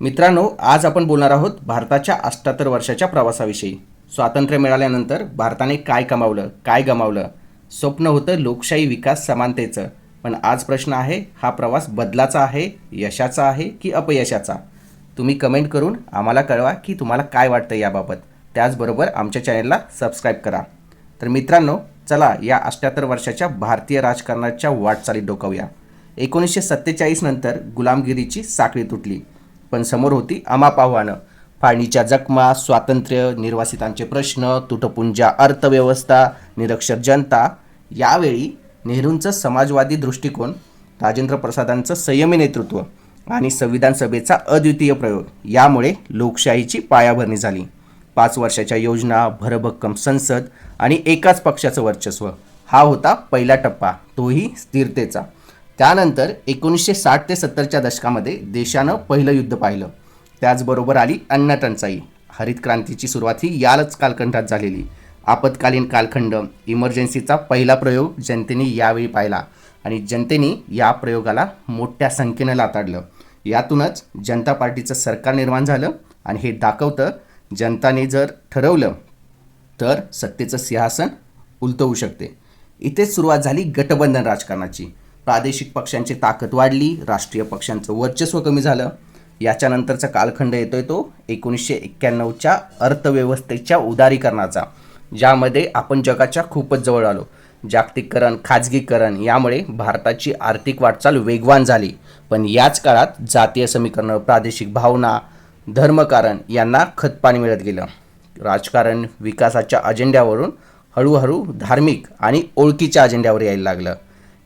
मित्रांनो आज आपण बोलणार आहोत भारताच्या अष्ट्याहत्तर वर्षाच्या प्रवासाविषयी. स्वातंत्र्य मिळाल्यानंतर भारताने काय कमावलं काय गमावलं? स्वप्न होतं लोकशाही विकास समानतेचं. पण आज प्रश्न आहे हा प्रवास बदलाचा आहे यशाचा आहे की अपयशाचा? तुम्ही कमेंट करून आम्हाला कळवा की तुम्हाला काय वाटतं याबाबत. त्याचबरोबर आमच्या चॅनलला सबस्क्राईब करा. तर मित्रांनो चला या अष्ट्याहत्तर वर्षाच्या भारतीय राजकारणाच्या वाटचालीत डोकावूया. एकोणीसशे सत्तेचाळीस नंतर गुलामगिरीची साखळी तुटली. पण समोर होती अमाप आव्हानं फाळणीच्या जखमा स्वातंत्र्य निर्वासितांचे प्रश्न तुटपुंजा अर्थव्यवस्था निरक्षर जनता यावेळी नेहरूंचं समाजवादी दृष्टिकोन राजेंद्र प्रसादांचं संयमी नेतृत्व आणि संविधान सभेचा अद्वितीय प्रयोग यामुळे लोकशाहीची पायाभरणी झाली. पाच वर्षाच्या योजना भरभक्कम संसद आणि एकाच पक्षाचं वर्चस्व. हा होता पहिला टप्पा तोही स्थिरतेचा. त्यानंतर एकोणीसशे साठ ते सत्तरच्या दशकामध्ये देशानं पहिलं युद्ध पाहिलं. त्याचबरोबर आली अन्नटंचाई हरित क्रांतीची सुरुवात ही याच कालखंडात झालेली. आपत्कालीन कालखंड इमर्जन्सीचा पहिला प्रयोग जनतेने यावेळी पाहिला आणि जनतेने या प्रयोगाला मोठ्या संख्येनं लाताडलं यातूनच जनता पार्टीचं सरकार निर्माण झालं आणि हे दाखवतं जनताने जर ठरवलं तर सत्तेचं सिंहासन उलटवू शकते. इथेच सुरुवात झाली गटबंधन राजकारणाची. प्रादेशिक पक्षांची ताकद वाढली राष्ट्रीय पक्षांचं वर्चस्व कमी झालं. याच्यानंतरचा कालखंड येतोय तो एकोणीसशे एक्क्याण्णवच्या अर्थव्यवस्थेच्या उदारीकरणाचा ज्यामध्ये आपण जगाच्या खूपच जवळ आलो. जागतिकीकरण खाजगीकरण यामुळे भारताची आर्थिक वाटचाल वेगवान झाली. पण याच काळात जातीय समीकरणं प्रादेशिक भावना धर्मकारण यांना खतपाणी मिळत गेलं. राजकारण विकासाच्या अजेंड्यावरून हळूहळू धार्मिक आणि ओळखीच्या अजेंड्यावर यायला लागलं.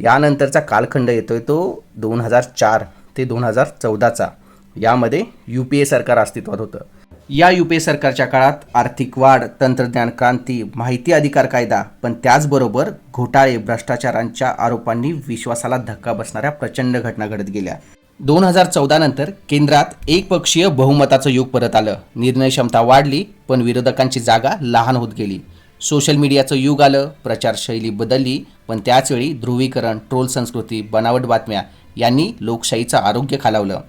यानंतरचा कालखंड येतोय तो दोन हजार चार ते दोन हजार चौदाचा. यामध्ये यू पी ए सरकार अस्तित्वात होतं. या यू पी ए सरकारच्या काळात आर्थिक वाढ तंत्रज्ञान क्रांती माहिती अधिकार कायदा पण त्याचबरोबर घोटाळे भ्रष्टाचारांच्या आरोपांनी विश्वासाला धक्का बसणाऱ्या प्रचंड घटना घडत गेल्या. दोन हजार चौदा नंतर केंद्रात एकपक्षीय बहुमताचं युग परत आलं. निर्णय क्षमता वाढली पण विरोधकांची जागा लहान होत गेली. सोशल मीडियाचं युग आलं प्रचारशैली बदलली पण त्याचवेळी ध्रुवीकरण ट्रोल संस्कृती बनावट बातम्या यांनी लोकशाहीचं आरोग्य खालावलं.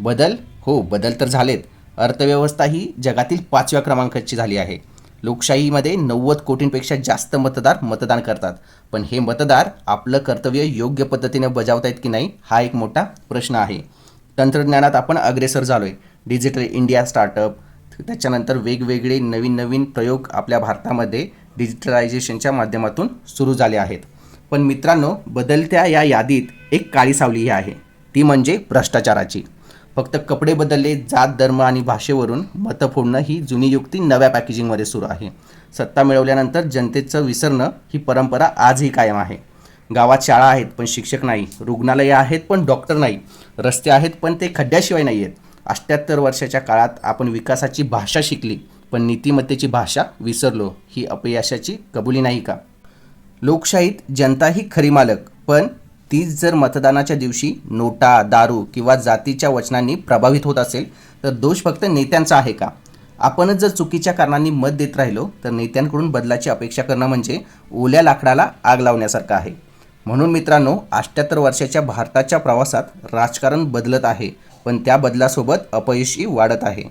बदल? हो बदल तर झालेत. अर्थव्यवस्था ही जगातील पाचव्या क्रमांकाची झाली आहे. लोकशाहीमध्ये नव्वद कोटींपेक्षा जास्त मतदार मतदान करतात. पण हे मतदार आपलं कर्तव्य योग्य पद्धतीने बजावतायत की नाही हा एक मोठा प्रश्न आहे. तंत्रज्ञानात आपण अग्रेसर झालो आहे डिजिटल इंडिया स्टार्टअप त्याच्यानंतर वेगवेगळे नवीन नवीन प्रयोग आपल्या भारतामध्ये डिजिटलायझेशनच्या माध्यमातून सुरू झाले आहेत. पण मित्रांनो बदलत्या या यादीत एक काळी सावली ही आहे. ती म्हणजे भ्रष्टाचाराची. फक्त कपडे बदलले जात धर्म आणि भाषेवरून मतं फोडणं ही जुनी युक्ती नव्या पॅकेजिंगमध्ये सुरू आहे. सत्ता मिळवल्यानंतर जनतेचं विसरणं ही परंपरा आजही कायम आहे. गावात शाळा आहेत पण शिक्षक नाही. रुग्णालयं आहेत पण डॉक्टर नाही. रस्ते आहेत पण ते खड्ड्याशिवाय नाही आहेत अष्ट्याहत्तर वर्षाच्या काळात आपण विकासाची भाषा शिकली पण नीतिमत्तेची भाषा विसरलो ही अपयशाची कबुली नाही का? लोकशाहीत जनता ही खरी मालक पण तीच जर मतदानाच्या दिवशी नोटा दारू किंवा जातीच्या वचनांनी प्रभावित होत असेल तर दोष फक्त नेत्यांचा आहे का? आपणच जर चुकीच्या कारणांनी मत देत राहिलो तर नेत्यांकडून बदलाची अपेक्षा करणं म्हणजे ओल्या लाकडाला आग लावण्यासारखं आहे. म्हणून मित्रांनो अष्ट्याहत्तर वर्षाच्या भारताच्या प्रवासात राजकारण बदलत आहे. पण त्या बदलासोबत अपयशही वाढत आहे.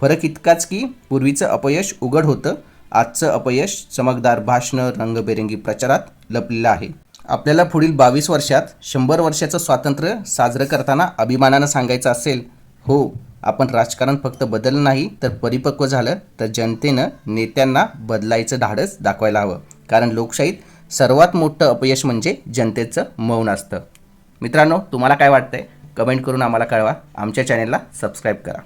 फरक इतकाच की पूर्वीचं अपयश उघड होतं आजचं अपयश चमकदार भाषणं रंगबेरंगी प्रचारात लपलेलं आहे. आपल्याला पुढील बावीस वर्षात शंभर वर्षाचं स्वातंत्र्य साजरं करताना अभिमानानं सांगायचं असेल हो आपण राजकारण फक्त बदललं नाही तर परिपक्व झालं तर जनतेनं नेत्यांना बदलायचं धाडस दाखवायला हवं. कारण लोकशाहीत सर्वात मोठं अपयश म्हणजे जनतेचं मौन असतं. मित्रांनो तुम्हाला काय वाटतंय? कमेंट करून आम्हाला कळवा. आमच्या चॅनेलला सबस्क्राईब करा.